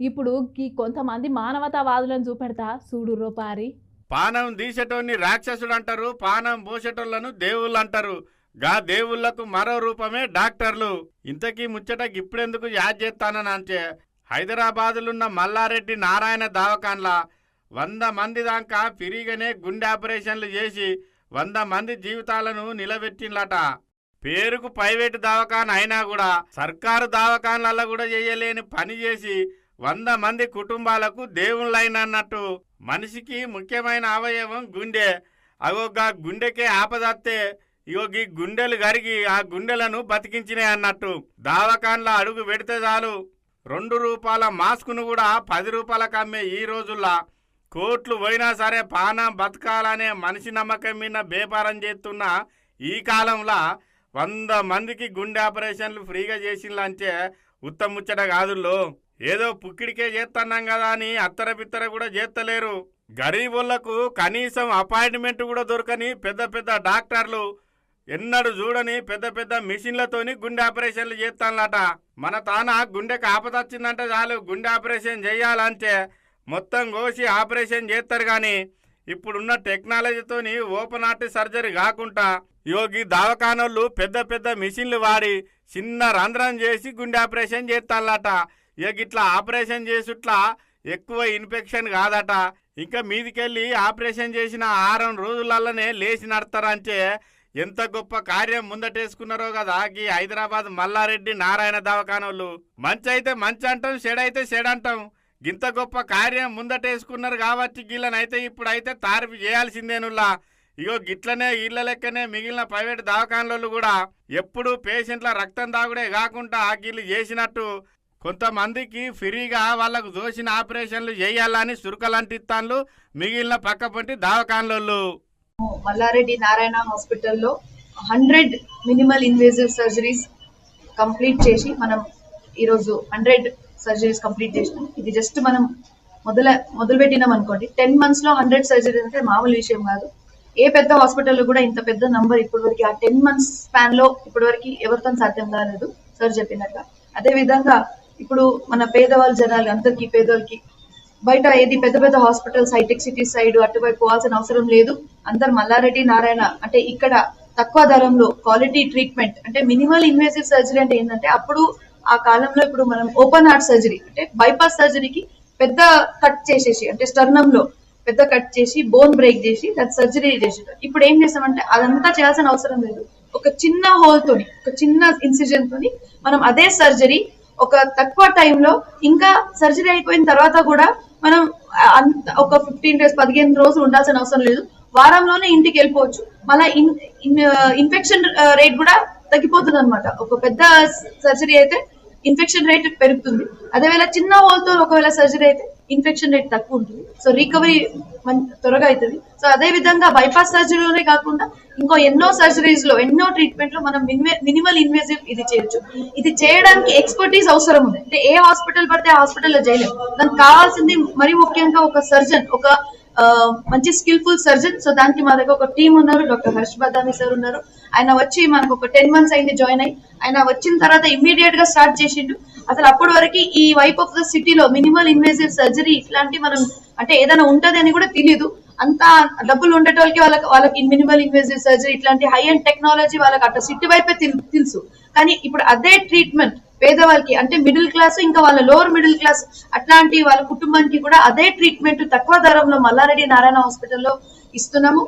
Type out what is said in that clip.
ఇప్పుడు ఈ కొంతమంది మానవతావాదులను చూపెడతా? చూడు పారి పానం తీసేటోన్ని రాక్షసుడు అంటారు పానం పోసేటోళ్ళను దేవుళ్ళు అంటారు గా దేవుళ్ళకు మరో రూపమే డాక్టర్లు. ఇంతకీ ముచ్చట ఇప్పుడెందుకు యాద్ చేస్తానని అంటే హైదరాబాదులున్న మల్లారెడ్డి నారాయణ దావకాన్లా వంద మంది దాకా ఫ్రీగానే గుండె ఆపరేషన్లు చేసి వంద మంది జీవితాలను నిలబెట్టిండ్లట. పేరుకు ప్రైవేటు దవాఖాన అయినా కూడా సర్కారు దవాఖాన్లలో కూడా చేయలేని పని చేసి వంద మంది కుటుంబాలకు దేవుళ్ళైనన్నట్టు మనిషికి ముఖ్యమైన అవయవం గుండె. అగోగా గుండెకే ఆపదత్తే ఇగో గుండెలు గరిగి ఆ గుండెలను బతికించినాయి అన్నట్టు దావకాన్ల అడుగు పెడితే చాలు. రెండు రూపాయల మాస్కును కూడా పది రూపాయలకు అమ్మే ఈ రోజుల్లో కోట్లు పోయినా సరే పానం బతకాలనే మనిషి నమ్మకం మీద వ్యాపారం చేస్తున్న ఈ కాలంలో వంద మందికి గుండె ఆపరేషన్లు ఫ్రీగా చేసిందంటే ఉత్తముచ్చట కాదుల్లో. ఏదో పుక్కిడికే చేస్తున్నాం కదా అని అత్తర పిత్తర కూడా చేస్తలేరు గరీబులకు కనీసం అపాయింట్మెంట్ కూడా దొరకని పెద్ద పెద్ద డాక్టర్లు ఎన్నడు చూడని పెద్ద పెద్ద మిషన్లతోని గుండె ఆపరేషన్లు చేస్తానులట మన తాన గుండెకి ఆపదొచ్చిందంటే చాలు గుండె ఆపరేషన్ చేయాలంటే మొత్తం కోసి ఆపరేషన్ చేస్తారు కానీ ఇప్పుడున్న టెక్నాలజీతోని ఓపెన్ హార్ట్ సర్జరీ కాకుండా యోగి దావకానోళ్ళు పెద్ద పెద్ద మిషన్లు వాడి చిన్న రంధ్రం చేసి గుండె ఆపరేషన్ చేస్తాలట ఇక ఇట్లా ఆపరేషన్ చేసుట్లా ఎక్కువ ఇన్ఫెక్షన్ కాదట. ఇంకా మీదికెళ్ళి ఆపరేషన్ చేసిన ఆరం రోజులలోనే లేచి నడతారంటే ఎంత గొప్ప కార్యం ముందటేసుకున్నారో కదా ఈ హైదరాబాద్ మల్లారెడ్డి నారాయణ దవాఖానోళ్ళు. మంచి అయితే మంచి అంటాం చెడ అయితే చెడ అంటాం. ఇంత గొప్ప కార్యం ముందటేసుకున్నారు కాబట్టి గీళ్ళనైతే ఇప్పుడైతే తారిఫ్ చేయాల్సిందేనుల్లా. ఇగో గిట్లనే ఇళ్ళ లెక్కనే మిగిలిన ప్రైవేట్ దవాఖానలు కూడా ఎప్పుడు పేషెంట్ల రక్తం దాగుడే కాకుండా వీళ్ళు చేసినట్టు కొంతమందికి ఫ్రీగా వాళ్ళకు దోసిన ఆపరేషన్లు చేయాలని సురుకలంటిస్తాన్లు మిగిలిన పక్కపంటి దావకాన్లు మల్లారెడ్డి నారాయణ హాస్పిటల్లో hundred minimal invasive surgeries complete చేసి మనం ఈరోజు హండ్రెడ్ సర్జరీస్ కంప్లీట్ చేసినాం. ఇది జస్ట్ మనం మొదల మొదలు పెట్టినాం అనుకోండి. టెన్ మంత్స్లో హండ్రెడ్ సర్జరీస్ అంటే మామూలు విషయం కాదు. ఏ పెద్ద హాస్పిటల్లో కూడా ఇంత పెద్ద నంబర్ ఇప్పటివరకు ఆ టెన్ మంత్స్ స్పాన్లో ఇప్పటివరకు ఎవరితో సాధ్యం కాలేదు సార్ చెప్పినట్టుగా. అదే విధంగా ఇప్పుడు మన పేదవాళ్ళ జనాలు అందరికీ పేదవాళ్ళకి బయట ఏది పెద్ద పెద్ద హాస్పిటల్స్ హైటెక్ సిటీ సైడ్ అటువైపు పోవాల్సిన అవసరం లేదు. అందరు మల్లారెడ్డి నారాయణ అంటే ఇక్కడ తక్కువ ధరంలో క్వాలిటీ ట్రీట్మెంట్ అంటే మినిమల్ ఇన్వేసివ్ సర్జరీ అంటే ఏంటంటే అప్పుడు ఆ కాలంలో ఇప్పుడు మనం ఓపెన్ హార్ట్ సర్జరీ అంటే బైపాస్ సర్జరీకి పెద్ద కట్ చేసేసి అంటే స్టర్నంలో పెద్ద కట్ చేసి బోన్ బ్రేక్ చేసి దాని సర్జరీ చేసేటారు ఇప్పుడు ఏం చేస్తామంటే అదంతా చేయాల్సిన అవసరం లేదు. ఒక చిన్న హోల్ తోని ఒక చిన్న ఇన్సిజన్ తోని మనం అదే సర్జరీ ఒక తక్కువ టైంలో ఇంకా సర్జరీ అయిపోయిన తర్వాత కూడా మనం అంత ఒక ఫిఫ్టీన్ డేస్ పదిహేను రోజులు ఉండాల్సిన అవసరం లేదు. వారంలోనే ఇంటికి వెళ్ళిపోవచ్చు. మళ్ళీ ఇన్ఫెక్షన్ రేట్ కూడా తగ్గిపోతుంది అనమాట ఒక పెద్ద సర్జరీ అయితే ఇన్ఫెక్షన్ రేట్ పెరుగుతుంది. అదేవేళ చిన్న వాళ్ళతో ఒకవేళ సర్జరీ అయితే ఇన్ఫెక్షన్ రేట్ తక్కువ ఉంటుంది. సో రికవరీ త్వరగా అవుతుంది సో అదే విధంగా బైపాస్ సర్జరీలోనే కాకుండా ఇంకో ఎన్నో సర్జరీస్లో ఎన్నో ట్రీట్మెంట్లో మనం మినిమల్ ఇన్వేజివ్ ఇది చేయొచ్చు. ఇది చేయడానికి ఎక్స్పర్టీస్ అవసరం ఉంది. అంటే ఏ హాస్పిటల్ పడితే ఆ హాస్పిటల్లో చేయలేము దానికి కావాల్సింది మరి ముఖ్యంగా ఒక సర్జన్ ఒక మంచి స్కిల్ఫుల్ సర్జన్ సో దానికి మా దగ్గర ఒక టీం ఉన్నారు. డాక్టర్ హర్ష్ బదామి సార్ ఉన్నారు. ఆయన వచ్చి మనకు ఒక టెన్ మంత్స్ అయింది జాయిన్ అయ్యి. ఆయన వచ్చిన తర్వాత ఇమ్మీడియట్గా స్టార్ట్ చేసిండు. అసలు అప్పటి వరకు ఈ వైప్ ఆఫ్ ద సిటీలో మినిమల్ ఇన్వేసివ్ సర్జరీ ఇట్లాంటి మనం అంటే ఏదైనా ఉంటది అని కూడా తెలియదు అంత డబ్బులు ఉండేటోళ్ళకి వాళ్ళకి వాళ్ళకి మినిమల్ ఇన్వేసివ్ సర్జరీ ఇట్లాంటి హై అండ్ టెక్నాలజీ వాళ్ళకి అట్లా సిటీ వైపే తెలు- తెలుసు. కానీ ఇప్పుడు అదే ట్రీట్మెంట్ పేదవాళ్ళకి అంటే మిడిల్ క్లాస్ ఇంకా వాళ్ళ లోవర్ మిడిల్ క్లాస్ అట్లాంటి వాళ్ళ కుటుంబానికి కూడా అదే ట్రీట్మెంట్ తక్కువ ధరంలో మల్లారెడ్డి నారాయణ హాస్పిటల్లో ఇస్తున్నాము.